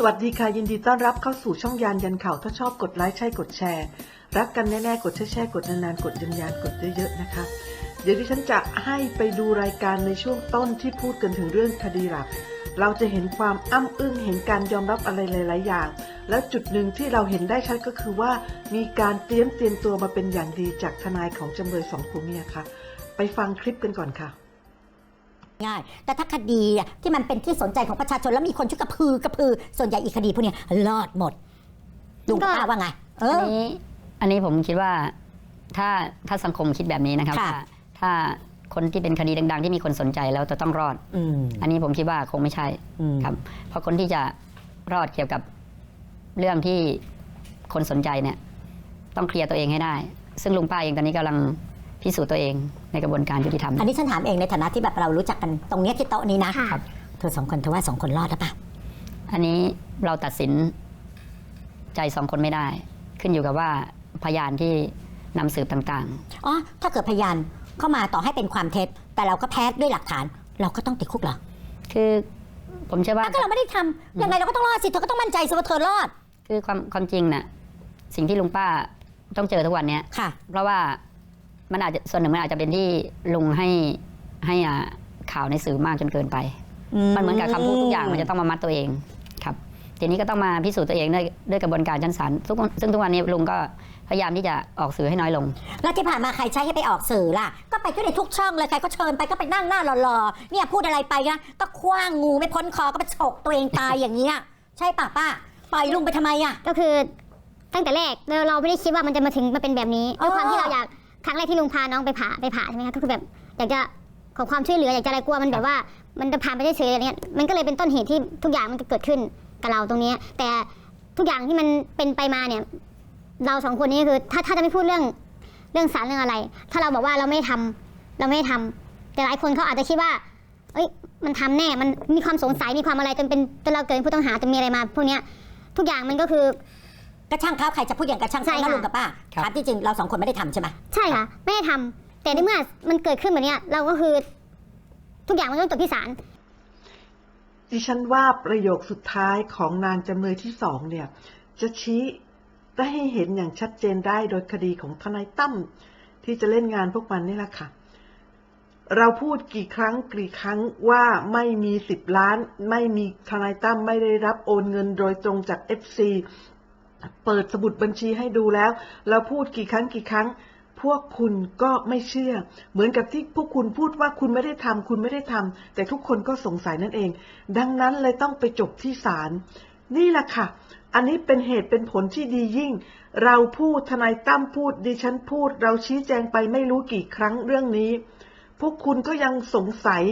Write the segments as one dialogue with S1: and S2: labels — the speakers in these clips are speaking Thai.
S1: สวัสดีค่ะ ยินดีต้อนรับเข้าสู่ช่องยานยันข่าว ถ้าชอบกดไลค์ใช่กดแชร์ รักกันแน่ๆ กดแช่ๆกดนานๆ กดยันยานกดเยอะๆนะคะ เดี๋ยวดิฉันจะให้ไปดูรายการในช่วงต้นที่พูดกันถึงเรื่องคดีหลัก เราจะเห็นความอ้ำอึ้งเห็นการยอมรับอะไรหลายๆอย่าง แล้วจุดหนึ่งที่เราเห็นได้ชัดก็คือว่ามีการเตรียมเตรียมตัวมาเป็นอย่างดีจากทนายของจำเลยสองผัวเมียค่ะ ไปฟังคลิปกันก่อนค่ะ
S2: ง่าย แต่ถ้าคดีอะที่มันเป็นที่สนใจของประชาชนแล้วมีคนช่วยกระพือกระพือส่วนใหญ่อีกคดีพวกเนี้ยรอดหมดลุง
S3: ก็
S2: ป้าว่าไงเอ
S3: อั
S2: อ
S3: นนี้อันนี้ผมคิดว่าถ้าถ้าสังคมคิดแบบนี้นะครับ
S2: ค่ะ
S3: ว่าถ้าคนที่เป็นคดีดัง ๆ ที่มีคนสนใจแล้วจะต้องรอด
S2: อืม
S3: อันนี้ผมคิดว่าคงไม่ใช่
S2: อืม
S3: ครับ เพราะคนที่จะรอดเกี่ยวกับเรื่องที่คนสนใจเนี่ย ต้องเคลียร์ตัวเองให้ได้ ซึ่งลุงป้าเองตอนนี้กำลังพิสูจน์ตัวเอง ในกระบวนการยุติธรรม
S2: อันนี้ฉันถามเองในฐานะที่แบบเรารู้จักกันตรงเนี้ยที่โต๊ะนี้นะ
S3: ค่ะ
S2: เธอสองคนเธอว่าสองคนรอดหรือเปล่า
S3: อันนี้เราตัดสินใจสองคนไม่ได้ ขึ้นอยู่กับว่าพยานที่นำสืบต่าง
S2: อ๋อถ้าเกิดพยานเข้ามาต่อให้เป็นความเท็จ แต่เราก็แพ้ด้วยหลักฐาน เราก็ต้องติดคุกเหรอ
S3: ๆ คือผมเชื่อว่า
S2: อะก็เราไม่ได้ทำยังไงเราก็ต้องรอดสิเธอก็ต้องมั่นใจสิว่าเธอรอด
S3: คือความความจริงน่ะสิ่งที่ลุงป้าต้องเจอทุกวันเนี้ย
S2: ค่ะ
S3: เพราะว่า มันอาจจะส่วนหนึ่งมันอาจจะเป็นที่ลุงให้ให้อ่าข่าวในสื่อมากจนเกินไป มันเหมือนกับคำพูดทุกอย่างมันจะต้องมามัดตัวเองครับ ทีนี้ก็ต้องมาพิสูจน์ตัวเองด้วยด้วยกระบวนการชั้นศาลทุกวันซึ่งทุกวันนี้ลุงก็พยายามที่จะออกสื่อให้น้อยลง
S2: แล้วที่ผ่านมาใครใช้ให้ไปออกสื่อล่ะ ก็ไปด้วยในทุกช่องเลยใครก็เชิญไปก็ไปนั่งหน้าหล่อๆเนี่ยพูดอะไรไปนะก็คว้างงูไม่พ้นคอก็ไปฉกตัวเองตายอย่างเงี้ยใช่ป่ะป้าปล่อยลุงไปทำไมอะ
S4: ก็คือตั้งแต่แรกเราเราไม่ได้คิดว่ามันจะมาถึงมาเป็นแบบนี้
S2: อ๋อ
S4: ด้วยความที่เราอยาก ครั้งแรกที่ลุงพาน้องไปผ่าไปผ่าใช่ไหมคะก็คือแบบอยากจะขอความช่วยเหลืออยากจะอะไรกลัวมันแบบว่า มันจะผ่านไปเฉยๆอะไรเงี้ยมันก็เลยเป็นต้นเหตุที่ทุกอย่างมันเกิดขึ้นกับเราตรงนี้ แต่ทุกอย่างที่มันเป็นไปมาเนี่ย เราสองคนนี้คือถ้าถ้าจะไม่พูดเรื่องเรื่องสารเรื่องอะไร ถ้าเราบอกว่าเราไม่ได้ทำเราไม่ได้ทำแต่หลายคนเขาอาจจะคิดว่า เอ้ย มันทำแน่ มันมีความสงสัยมีความอะไรจนเป็นจนเราเกิดผู้ต้องหาจนมีอะไรมา พวกเนี้ยทุกอย่างมันก็คือ
S2: กระช่างเขาใครจะพูดอย่างกระช่าง
S4: ใช่
S2: เขา
S4: ค่ะ
S2: นะลุงกับป้า
S3: ครับ
S2: ถามที่จริงเราสองคนไม่ได้ทำใช่ไหม
S4: ใช่ค่ะ ไม่ได้ทำแต่ในเมื่อมันเกิดขึ้นแบบเนี้ยเราก็คือ ทุกอย่างมันต้องจบที่ศาล
S1: ดิฉันว่าประโยคสุดท้ายของนางจำเลยที่สองเนี่ย จะชี้ได้ให้เห็นอย่างชัดเจนได้โดยคดีของทนายตั้มที่จะเล่นงานพวกมันนี่แหละค่ะ เราพูดกี่ครั้งกี่ครั้งว่าไม่มีสิบล้าน ไม่มีทนายตั้มไม่ได้รับโอนเงินโดยตรงจาก FC เปิดสมุดบัญชีให้ดูแล้วเราพูดกี่ครั้งกี่ครั้ง พวกคุณก็ไม่เชื่อ เหมือนกับที่พวกคุณพูดว่าคุณไม่ได้ทำคุณไม่ได้ทำแต่ทุกคนก็สงสัยนั่นเอง ดังนั้นเลยต้องไปจบที่ศาลนี่แหละค่ะ อันนี้เป็นเหตุเป็นผลที่ดียิ่ง เราพูดทนายตั้มพูดดิฉันพูด เราชี้แจงไปไม่รู้กี่ครั้งเรื่องนี้ พวกคุณก็ยังสงสัย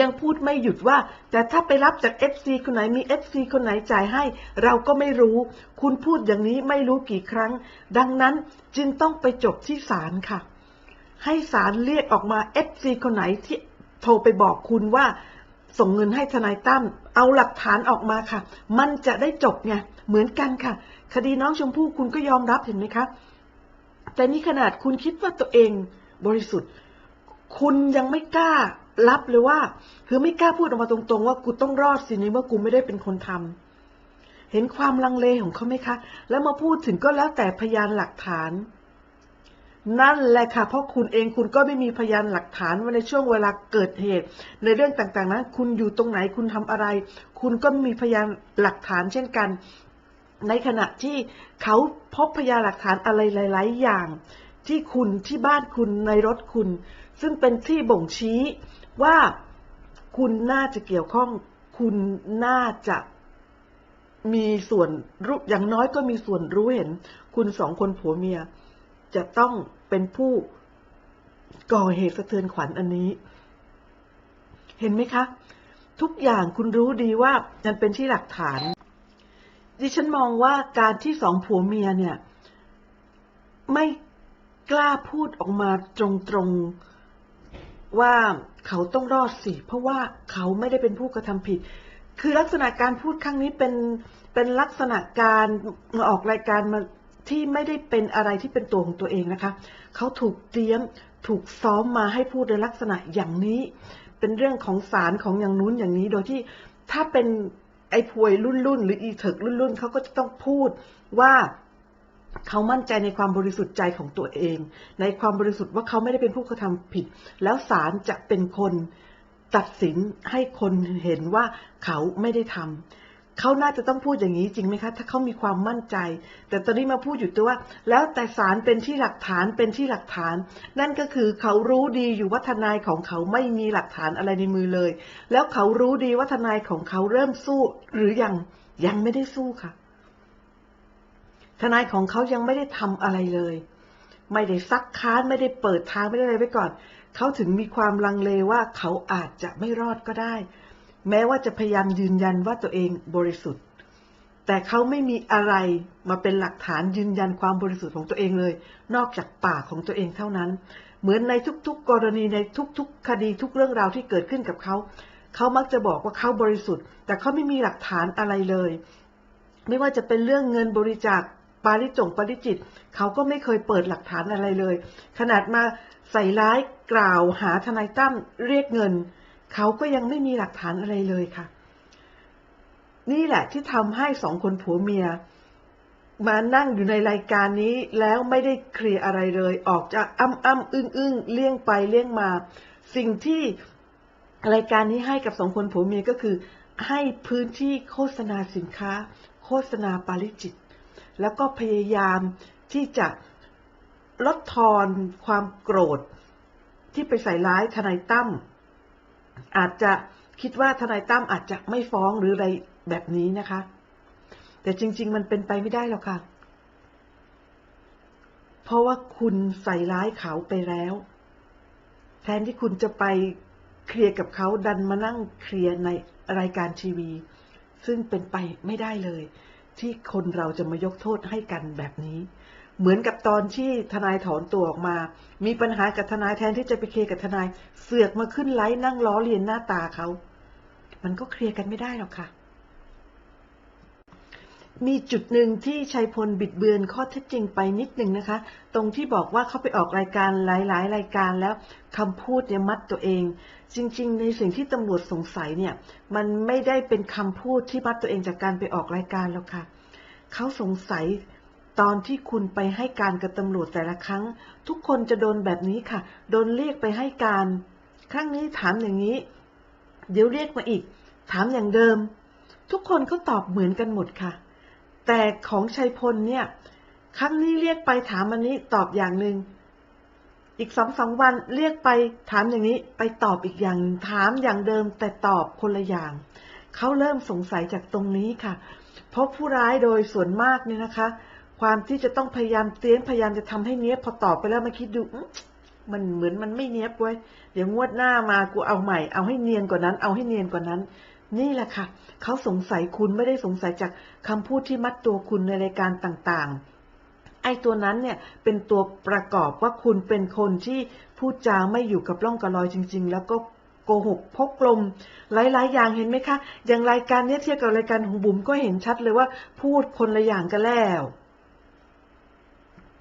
S1: ยังพูดไม่หยุดว่า แต่ถ้าไปรับจาก FC คนไหนมี FC คนไหนจ่ายให้ เราก็ไม่รู้ คุณพูดอย่างนี้ไม่รู้กี่ครั้ง ดังนั้นจึงต้องไปจบที่ศาลค่ะ ให้ศาลเรียกออกมา FC คนไหนที่โทรไปบอกคุณว่าส่งเงินให้ทนายตั้มเอาหลักฐานออกมาค่ะ มันจะได้จบไงเหมือนกันค่ะ คดีน้องชมพู่คุณก็ยอมรับเห็นไหมคะแต่นี่ขนาดคุณคิดว่าตัวเองบริสุทธิ์ คุณยังไม่กล้า รับเลยว่า คือไม่กล้าพูดออกมาตรงๆ ว่ากูต้องรอดสินี้เมื่อกูไม่ได้เป็นคนทำเห็นความลังเลของเขาไหมคะ แล้วมาพูดถึงก็แล้วแต่พยานหลักฐาน นั่นแหละค่ะ เพราะคุณเองคุณก็ไม่มีพยานหลักฐานว่าในช่วงเวลาเกิดเหตุ ในเรื่องต่างๆนั้นคุณอยู่ตรงไหนคุณทำอะไร คุณก็ไม่มีพยานหลักฐานเช่นกัน ในขณะที่เขาพบพยานหลักฐานอะไรหลาย ๆ อย่างที่คุณที่บ้านคุณในรถคุณ ซึ่งเป็นที่บ่งชี้ ว่าคุณน่าจะเกี่ยวข้อง คุณน่าจะมีส่วนรู้อย่างน้อยก็มีส่วนรู้เห็น คุณสองคนผัวเมีย จะต้องเป็นผู้ก่อเหตุสะเทือนขวัญอันนี้ เห็นไหมคะ ทุกอย่างคุณรู้ดีว่ามันเป็นที่หลักฐาน ดิฉันมองว่าการที่สองผัวเมียเนี่ย ไม่กล้าพูดออกมาตรงๆว่า เขาต้องรอดสิ เพราะว่าเขาไม่ได้เป็นผู้กระทำผิด คือลักษณะการพูดครั้งนี้เป็นเป็นลักษณะการมาออกรายการมาที่ไม่ได้เป็นอะไรที่เป็นตัวของตัวเองนะคะ เขาถูกเตรียมถูกซ้อมมาให้พูดในลักษณะอย่างนี้ เป็นเรื่องของสารของอย่างนู้นอย่างนี้ โดยที่ถ้าเป็นไอ้พวยรุ่นรุ่นหรืออีเถิกรุ่นรุ่นเขาก็จะต้องพูดว่า เขามั่นใจในความบริสุทธิ์ใจของตัวเอง ในความบริสุทธิ์ว่าเขาไม่ได้เป็นผู้กระทำผิด แล้วศาลจะเป็นคนตัดสินให้คนเห็นว่าเขาไม่ได้ทำเขาน่าจะต้องพูดอย่างนี้จริงไหมคะ ถ้าเขามีความมั่นใจ แต่ตอนนี้มาพูดอยู่ตัวว่า แล้วแต่ศาลเป็นที่หลักฐานเป็นที่หลักฐาน นั่นก็คือเขารู้ดีอยู่ว่าทนายของเขาไม่มีหลักฐานอะไรในมือเลย แล้วเขารู้ดีว่าทนายของเขาเริ่มสู้หรือยังยังไม่ได้สู้ค่ะ นายของเขายังไม่ได้ทำอะไรเลย ไม่ได้ซักค้านไม่ได้เปิดทางไม่ได้อะไรไว้ก่อน เขาถึงมีความลังเลว่าเขาอาจจะไม่รอดก็ได้ แม้ว่าจะพยายามยืนยันว่าตัวเองบริสุทธิ์ แต่เขาไม่มีอะไรมาเป็นหลักฐานยืนยันความบริสุทธิ์ของตัวเองเลย นอกจากปากของตัวเองเท่านั้น เหมือนในทุกๆ กรณีในทุกๆ คดีทุกเรื่องราวที่เกิดขึ้นกับเขาเขามักจะบอกว่าเขาบริสุทธิ์ แต่เขาไม่มีหลักฐานอะไรเลย ไม่ว่าจะเป็นเรื่องเงินบริจาค ปาริจงปาริจิต เขาก็ไม่เคยเปิดหลักฐานอะไรเลย ขนาดมาใส่ร้ายกล่าวหาทนายตั้มเรียกเงิน เขาก็ยังไม่มีหลักฐานอะไรเลยค่ะ นี่แหละที่ทำให้สองคนผัวเมีย มานั่งอยู่ในรายการนี้แล้วไม่ได้เคลียร์อะไรเลย ออกจากอ้ำอ้ำอึ้งอึ้งเลี่ยงไปเลี่ยงมา สิ่งที่รายการนี้ให้กับสองคนผัวเมียก็คือ ให้พื้นที่โฆษณาสินค้า โฆษณาปาริจิต แล้วก็พยายามที่จะลดทอนความโกรธ ที่ไปใส่ร้ายทนายตั้มอาจจะคิดว่าทนายตั้มอาจจะไม่ฟ้องหรืออะไรแบบนี้นะคะ แต่จริง ๆ มันเป็นไปไม่ได้หรอกค่ะ เพราะว่าคุณใส่ร้ายเขาไปแล้ว แทนที่คุณจะไปเคลียร์กับเขาดันมานั่งเคลียร์ในรายการทีวี ซึ่งเป็นไปไม่ได้เลย ที่คนเราจะมายกโทษให้กันแบบนี้ เหมือนกับตอนที่ทนายถอนตัวออกมา มีปัญหากับทนายแทนที่จะไปเคลียร์กับทนาย เสือกมาขึ้นไลฟ์นั่งล้อเลียนหน้าตาเขา มันก็เคลียร์กันไม่ได้หรอกค่ะ มีจุดหนึ่งที่ชัยพลบิดเบือนข้อเท็จจริงไปนิดหนึ่งนะคะ ตรงที่บอกว่าเขาไปออกรายการหลาย ๆ รายการแล้วคำพูดเนี่ยมัดตัวเอง จริง ๆ ในสิ่งที่ตำรวจสงสัยเนี่ยมันไม่ได้เป็นคำพูดที่มัดตัวเองจากการไปออกรายการแล้วค่ะเขาสงสัยตอนที่คุณไปให้การกับตำรวจแต่ละครั้ง ทุกคนจะโดนแบบนี้ค่ะ โดนเรียกไปให้การ ครั้งนี้ถามอย่างนี้ เดี๋ยวเรียกมาอีก ถามอย่างเดิม ทุกคนก็ตอบเหมือนกันหมดค่ะ แต่ของชัยพลเนี่ย ครั้งนี้เรียกไปถามอันนี้ตอบอย่างหนึ่ง อีกสองสามวันเรียกไปถามอย่างนี้ไปตอบอีกอย่างถามอย่างเดิมแต่ตอบคนละอย่าง เขาเริ่มสงสัยจากตรงนี้ค่ะ เพราะผู้ร้ายโดยส่วนมากเนี่ยนะคะ ความที่จะต้องพยายามเตี้ยนพยายามจะทำให้เนี้ยพอตอบไปแล้วมาคิดดูมันเหมือนมันไม่เนี้ยบเว้ย เดี๋ยวงวดหน้ามากูเอาใหม่ เอาให้เนียนกว่านั้น เอาให้เนียนกว่านั้น นี่แหละค่ะ เขาสงสัยคุณไม่ได้สงสัยจากคำพูดที่มัดตัวคุณในรายการต่างๆ ไอ้ตัวนั้นเนี่ยเป็นตัวประกอบว่าคุณเป็นคนที่พูดจาไม่อยู่กับร่องกับรอยจริง ๆ แล้วก็โกหกพกลม หลายๆ อย่างเห็นไหมคะ อย่างรายการเนี้ยเทียบกับรายการของบุ๋มก็เห็นชัดเลยว่า พูดคนละอย่างกันแล้ว